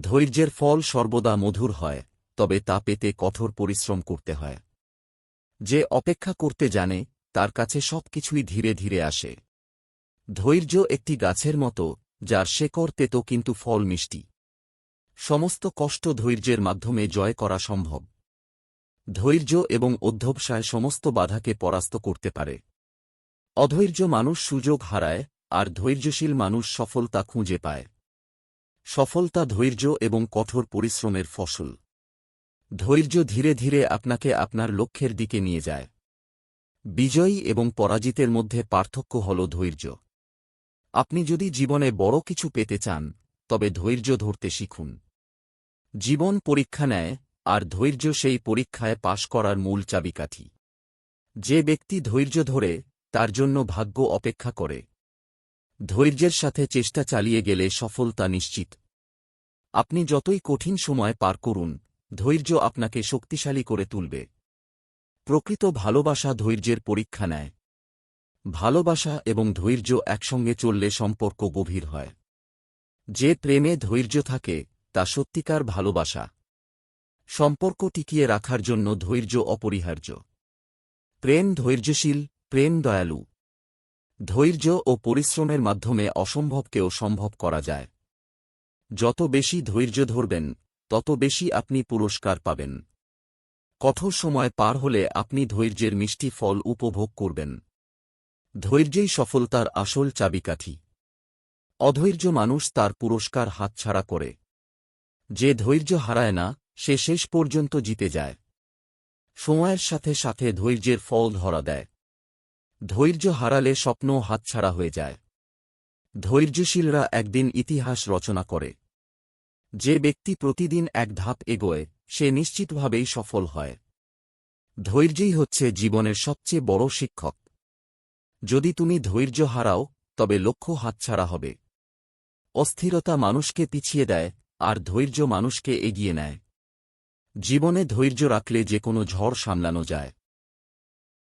ধৈর্যের ফল সর্বদা মধুর হয়, তবে তা পেতে কঠোর পরিশ্রম করতে হয়। যে অপেক্ষা করতে জানে, তার কাছে সবকিছুই ধীরে ধীরে আসে। ধৈর্য একটি গাছের মতো, যার শেকড় তেতো কিন্তু ফল মিষ্টি। সমস্ত কষ্ট ধৈর্যের মাধ্যমে জয় করা সম্ভব। ধৈর্য এবং অধ্যবসায় সমস্ত বাধাকে পরাস্ত করতে পারে। অধৈর্য মানুষ সুযোগ হারায়, আর ধৈর্যশীল মানুষ সফলতা খুঁজে পায়। সফলতা ধৈর্য এবং কঠোর পরিশ্রমের ফসল। ধৈর্য ধীরে ধীরে আপনাকে আপনার লক্ষ্যের দিকে নিয়ে যায়। বিজয়ী এবং পরাজিতের মধ্যে পার্থক্য হল ধৈর্য। আপনি যদি জীবনে বড় কিছু পেতে চান, তবে ধৈর্য ধরতে শিখুন। জীবন পরীক্ষা নেয়, আর ধৈর্য সেই পরীক্ষায় পাশ করার মূল চাবিকাঠি। যে ব্যক্তি ধৈর্য ধরে তার জন্য ভাগ্য অপেক্ষা করে। ধৈর্যের সাথে চেষ্টা চালিয়ে গেলে সফলতা নিশ্চিত। আপনি যতই কঠিন সময় পার করুন, ধৈর্য আপনাকে শক্তিশালী করে তুলবে। প্রকৃত ভালোবাসা ধৈর্যের পরীক্ষা নেয়। ভালোবাসা এবং ধৈর্য একসঙ্গে চললে সম্পর্ক গভীর হয়। যে প্রেমে ধৈর্য থাকে, তা সত্যিকার ভালোবাসা। সম্পর্ক টিকিয়ে রাখার জন্য ধৈর্য অপরিহার্য। প্রেম ধৈর্যশীল প্রেম দয়ালু। ধৈর্য ও পরিশ্রমের মাধ্যমে অসম্ভবকেও সম্ভব করা যায়। যত বেশি ধৈর্য ধরবেন, তত বেশি আপনি পুরস্কার পাবেন। কঠোর সময় পার হলে আপনি ধৈর্যের মিষ্টি ফল উপভোগ করবেন। ধৈর্যেই সফলতার আসল চাবিকাঠি। অধৈর্য মানুষ তার পুরস্কার হাতছাড়া করে। যে ধৈর্য হারায় না, সে শেষ পর্যন্ত জিতে যায়। সময়ের সাথে সাথে ধৈর্যের ফল ধরা দেয়। ধৈর্য হারালে স্বপ্ন হাতছাড়া হয়ে যায়। ধৈর্যশীলরা একদিন ইতিহাস রচনা করে। যে ব্যক্তি প্রতিদিন এক ধাপ এগোয়, সে নিশ্চিতভাবেই সফল হয়। ধৈর্যই হচ্ছে জীবনের সবচেয়ে বড় শিক্ষক। যদি তুমি ধৈর্য হারাও, তবে লক্ষ্য হাতছাড়া হবে। অস্থিরতা মানুষকে পিছিয়ে দেয়, আর ধৈর্য মানুষকে এগিয়ে নেয়। জীবনে ধৈর্য রাখলে যে কোনো ঝড় সামলানো যায়।